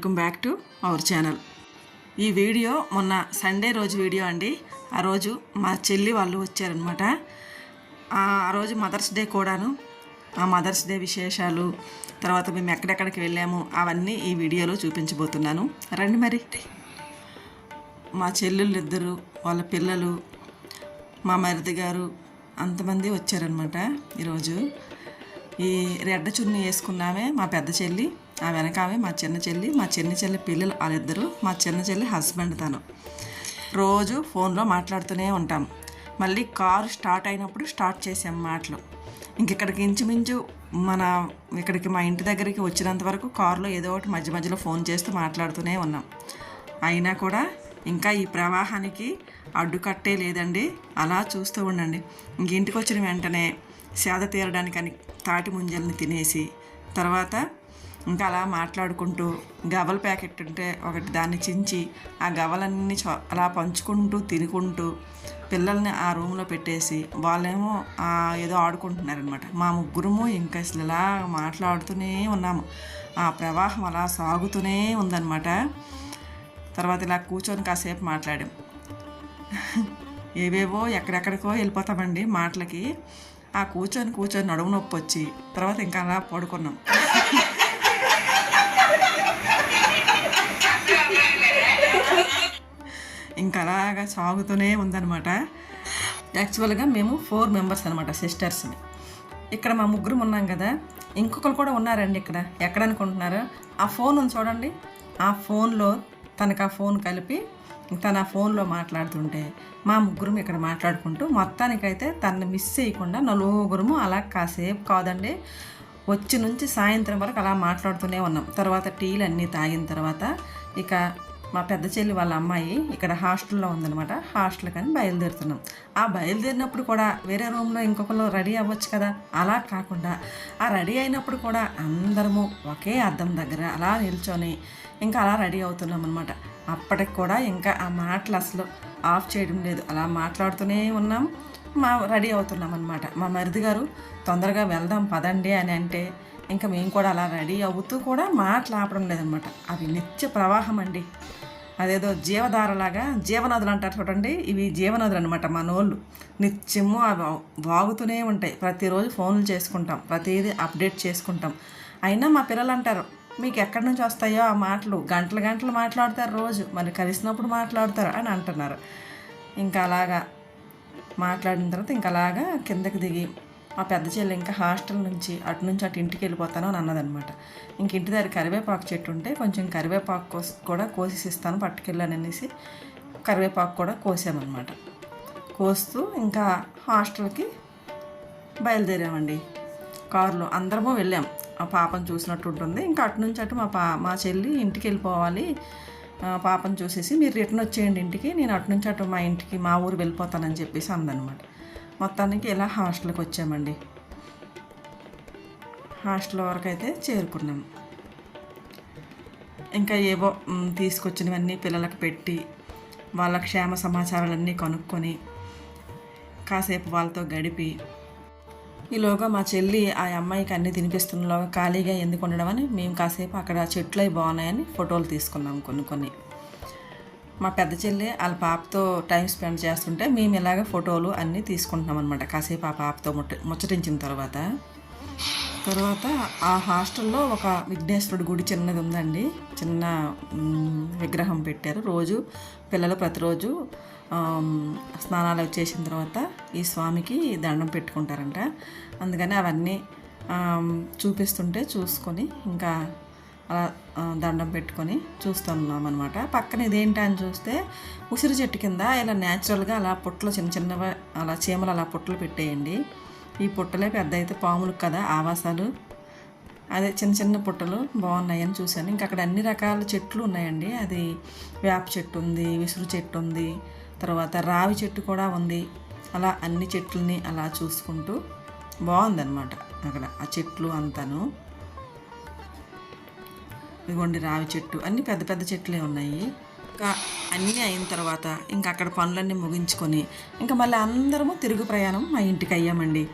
Welcome back to our channel. ఈ video మొన్న Sunday రోజు వీడియో అండి. ఆ రోజు మా చెల్లి వాళ్ళు వచ్చారనమాట ఆ రోజు మదర్స్ డే కూడాను. ఆ మదర్స్ డే విశేషాలు తర్వాత మేము ఎక్కడెక్కడికి వెళ్ళాము అవన్నీ ఈ వీడియోలో చూపించబోతున్నాను. రండి మరి. మా చెల్లెళ్ళు ఇద్దరు వాళ్ళ పిల్లలు మా మరిది గారు అంతమంది వచ్చారనమాట ఈరోజు. ఈ రెడ్డ చున్నీ వేసుకున్నామే మా పెద్ద చెల్లి. ఆ వెనకామే మా చిన్న చెల్లి మా చిన్న చెల్లి పిల్లలు వాళ్ళిద్దరూ మా చిన్న చెల్లి హస్బెండ్ తను. రోజు ఫోన్లో మాట్లాడుతూనే ఉంటాం. మళ్ళీ కారు స్టార్ట్ అయినప్పుడు స్టార్ట్ చేసాం మాటలు. ఇంకెక్కడికి ఇంచుమించు మన ఇక్కడికి మా ఇంటి దగ్గరికి వచ్చినంత వరకు కారులో ఏదో ఒకటి మధ్య మధ్యలో ఫోన్ చేస్తూ మాట్లాడుతూనే ఉన్నాం. అయినా కూడా ఇంకా ఈ ప్రవాహానికి అడ్డుకట్టే లేదండి. అలా చూస్తూ ఉండండి. ఇంక ఇంటికి వచ్చిన వెంటనే సేద తీరడానికని తాటి ముంజల్ని తినేసి తర్వాత ఇంకా అలా మాట్లాడుకుంటూ గవల ప్యాకెట్ ఉంటే ఒకటి దాన్ని చించి ఆ గవలన్నీ చ అలా పంచుకుంటూ తినుకుంటూ పిల్లల్ని ఆ రూమ్లో పెట్టేసి వాళ్ళేమో ఏదో ఆడుకుంటున్నారనమాట మా ముగ్గురము ఇంకా అసలు ఇలా మాట్లాడుతూనే ఉన్నాము. ఆ ప్రవాహం అలా సాగుతూనే ఉందన్నమాట. తర్వాత ఇలా కూర్చొని కాసేపు మాట్లాడాం. ఏవేవో ఎక్కడెక్కడికో వెళ్ళిపోతామండి మాటలకి. ఆ కూర్చొని కూర్చొని నడుము నొప్పి వచ్చి తర్వాత ఇంకా అలా పడుకున్నాం. ఇంకా అలాగా సాగుతూనే ఉందనమాట యాక్చువల్గా మేము ఫోర్ మెంబర్స్ అనమాట సిస్టర్స్ని ఇక్కడ మా ముగ్గురు ఉన్నాం కదా ఇంకొకరు కూడా ఉన్నారండి ఇక్కడ. ఎక్కడ అనుకుంటున్నారు ఆ ఫోన్ ఉంది చూడండి. ఆ ఫోన్లో తనకు ఆ ఫోన్ కలిపి తన ఆ ఫోన్లో మాట్లాడుతుంటే మా ముగ్గురం ఇక్కడ మాట్లాడుకుంటూ మొత్తానికైతే తనని మిస్ చేయకుండా నలుగురము అలా కాసేపు కాదండి వచ్చి నుంచి సాయంత్రం వరకు అలా మాట్లాడుతూనే ఉన్నాం. తర్వాత టీలు అన్నీ తాగిన తర్వాత ఇక మా పెద్ద చెల్లి వాళ్ళ అమ్మాయి ఇక్కడ హాస్టల్లో ఉందనమాట హాస్టల్ కానీ బయలుదేరుతున్నాం. ఆ బయలుదేరినప్పుడు కూడా వేరే రూమ్లో ఇంకొకరు రెడీ అవ్వచ్చు కదా? అలా కాకుండా ఆ రెడీ అయినప్పుడు కూడా అందరము ఒకే అద్దం దగ్గర అలా నిల్చొని ఇంకా అలా రెడీ అవుతున్నాం అనమాట అప్పటికి కూడా ఇంకా ఆ మాటలు అసలు ఆఫ్ చేయడం లేదు. అలా మాట్లాడుతూనే ఉన్నాం. మా రెడీ అవుతున్నాం అనమాట మా మరిది గారు తొందరగా వెళ్దాం పదండి అని అంటే ఇంకా మేము కూడా అలా రెడీ అవుతూ కూడా మాటలు ఆపడం లేదనమాట అవి నిత్య ప్రవాహం అండి. అదేదో జీవధారలాగా జీవనదులు అంటారు చూడండి. ఇవి జీవనదులు అనమాట మనోళ్ళు నిత్యము అవి వాగుతూనే ఉంటాయి. ప్రతిరోజు ఫోన్లు చేసుకుంటాం. ప్రతిదీ అప్డేట్ చేసుకుంటాం. అయినా మా పిల్లలు అంటారు మీకు ఎక్కడి నుంచి వస్తాయో ఆ మాటలు? గంటలు గంటలు మాట్లాడతారు రోజు. మరి కలిసినప్పుడు మాట్లాడతారు? అని అంటున్నారు. ఇంకా అలాగా మాట్లాడిన తర్వాత ఇంకా అలాగా కిందకి దిగి మా పెద్ద చెల్లి ఇంకా హాస్టల్ నుంచి అటు నుంచి అటు ఇంటికి వెళ్ళిపోతాను అని అన్నదనమాట. ఇంక ఇంటి దగ్గర కరివేపాకు చెట్టు ఉంటే కొంచెం కరివేపాకు కోసి కూడా కోసి పట్టుకెళ్ళాను అనేసి కరివేపాకు కూడా కోసామన్నమాట. కోస్తూ ఇంకా హాస్టల్కి బయలుదేరామండి. కారులో అందరము వెళ్ళాం. ఆ పాపను చూసినట్టు ఉంటుంది. ఇంకా అటు నుంచి అటు మా పా మా చెల్లి ఇంటికి వెళ్ళిపోవాలి. పాపను చూసేసి మీరు రిటర్న్ వచ్చేయండి ఇంటికి నేను అటు నుంచి అటు మా ఇంటికి మా ఊరు వెళ్ళిపోతానని చెప్పేసి అందనమాట మొత్తానికి ఇలా హాస్టల్కి వచ్చామండి. హాస్టల్ వరకు అయితే చేరుకున్నాం. ఇంకా ఏవో తీసుకొచ్చినవన్నీ పిల్లలకు పెట్టి వాళ్ళ క్షేమ సమాచారాలన్నీ కనుక్కొని కాసేపు వాళ్ళతో గడిపి ఈలోగా మా చెల్లి ఆ అమ్మాయికి అన్నీ తినిపిస్తున్నలోగా ఖాళీగా ఎందుకు ఉండడం అని మేము కాసేపు అక్కడ చెట్లు అవి బాగున్నాయని ఫోటోలు తీసుకున్నాం కొన్ని కొన్ని. మా పెద్ద చెల్లి వాళ్ళ పాపతో టైం స్పెండ్ చేస్తుంటే మేము ఇలాగ ఫోటోలు అన్నీ తీసుకుంటున్నాం అనమాట కాసేపు ఆ పాపతో ముట్ట ముచ్చటించిన తర్వాత. తర్వాత ఆ హాస్టల్లో ఒక విఘ్నేశ్వరుడి గుడి చిన్నది ఉందండి. చిన్న విగ్రహం పెట్టారు. రోజు పిల్లలు ప్రతిరోజు స్నానాలు చేసిన తర్వాత ఈ స్వామికి దండం పెట్టుకుంటారంట. అందుకని అవన్నీ చూపిస్తుంటే చూసుకొని ఇంకా అలా దండం పెట్టుకొని చూస్తున్నాం అనమాట పక్కన ఇదేంటి అని చూస్తే ఉసిరి చెట్టు కింద ఇలా న్యాచురల్గా అలా పుట్టలు చిన్న చిన్నవి అలా చీమలు అలా పుట్టలు పెట్టేయండి. ఈ పుట్టలే పెద్ద అయితే పాములు కదా ఆవాసాలు. అదే చిన్న చిన్న పుట్టలు బాగున్నాయని చూశాను. ఇంకా అక్కడ అన్ని రకాల చెట్లు ఉన్నాయండి. అది వేప చెట్టు ఉంది విసురు చెట్టు ఉంది తర్వాత రావి చెట్టు కూడా ఉంది. అలా అన్ని చెట్లని అలా చూసుకుంటూ బాగుందన్నమాట అక్కడ ఆ చెట్లు అంతాను. ఇదిగోండి రావి చెట్టు. అన్ని పెద్ద పెద్ద చెట్లే ఉన్నాయి. ఇంకా అన్నీ అయిన తర్వాత ఇంకా అక్కడ పనులన్నీ ముగించుకొని ఇంకా మళ్ళీ అందరము తిరుగు ప్రయాణం మా ఇంటికి అయ్యామండి.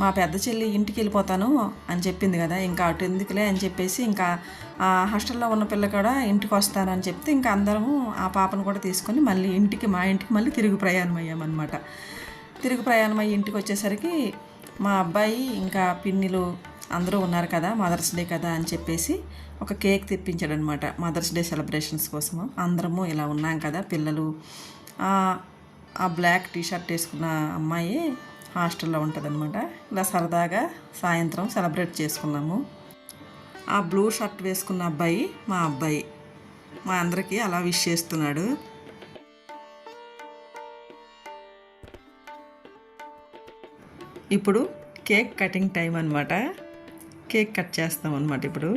మా పెద్ద చెల్లి ఇంటికి వెళ్ళిపోతాను అని చెప్పింది కదా ఇంకా అటు ఎందుకులే అని చెప్పేసి ఇంకా ఆ హాస్టల్లో ఉన్న పిల్ల కూడా ఇంటికి వస్తానని చెప్తే ఇంకా అందరము ఆ పాపను కూడా తీసుకొని మళ్ళీ ఇంటికి మా ఇంటికి మళ్ళీ తిరుగు ప్రయాణం అయ్యామన్నమాట. తిరుగు ప్రయాణం అయ్యి ఇంటికి వచ్చేసరికి మా అబ్బాయి ఇంకా పిన్నిలు అందరూ ఉన్నారు కదా మదర్స్ డే కదా అని చెప్పేసి ఒక కేక్ తెప్పించాడు అనమాట మదర్స్ డే సెలబ్రేషన్స్ కోసము. అందరము ఇలా ఉన్నాం కదా పిల్లలు. ఆ, బ్లాక్ టీషర్ట్ వేసుకున్న అమ్మాయి హాస్టల్లో ఉంటుందన్నమాట ఇలా సరదాగా సాయంత్రం సెలబ్రేట్ చేసుకున్నాము. ఆ బ్లూ షర్ట్ వేసుకున్న అబ్బాయి మా అబ్బాయి. మా అందరికీ అలా విష్ చేస్తున్నాడు. ఇప్పుడు కేక్ కటింగ్ టైం అనమాట కేక్ కట్ చేస్తాం అనమాట ఇప్పుడు.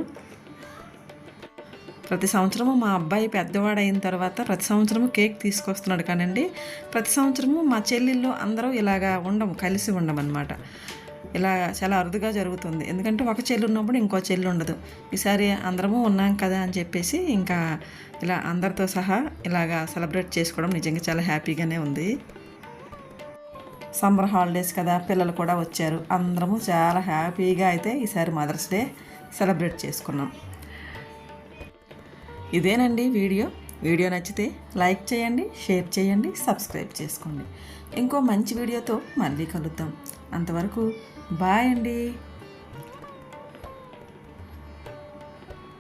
ప్రతి సంవత్సరము మా అబ్బాయి పెద్దవాడు అయిన తర్వాత ప్రతి సంవత్సరము కేక్ తీసుకొస్తున్నాడు కానండి. ప్రతి సంవత్సరము మా చెల్లెళ్ళు అందరూ ఇలాగా ఉండము కలిసి ఉండమన్నమాట. ఇలా చాలా అరుదుగా జరుగుతుంది. ఎందుకంటే ఒక చెల్లి ఉన్నప్పుడు ఇంకో చెల్లి ఉండదు. ఈసారి అందరము ఉన్నాం కదా అని చెప్పేసి ఇంకా ఇలా అందరితో సహా ఇలాగా సెలబ్రేట్ చేసుకోవడం నిజంగా చాలా హ్యాపీగానే ఉంది. సమ్మర్ హాలిడేస్ కదా పిల్లలు కూడా వచ్చారు. అందరము చాలా హ్యాపీగా అయితే ఈసారి మదర్స్ డే సెలబ్రేట్ చేసుకున్నాం. ఇదేనండి వీడియో. వీడియో నచ్చితే లైక్ చేయండి షేర్ చేయండి సబ్స్క్రైబ్ చేసుకోండి. ఇంకో మంచి వీడియోతో మళ్ళీ కలుద్దాం. అంతవరకు బాయ్ అండి.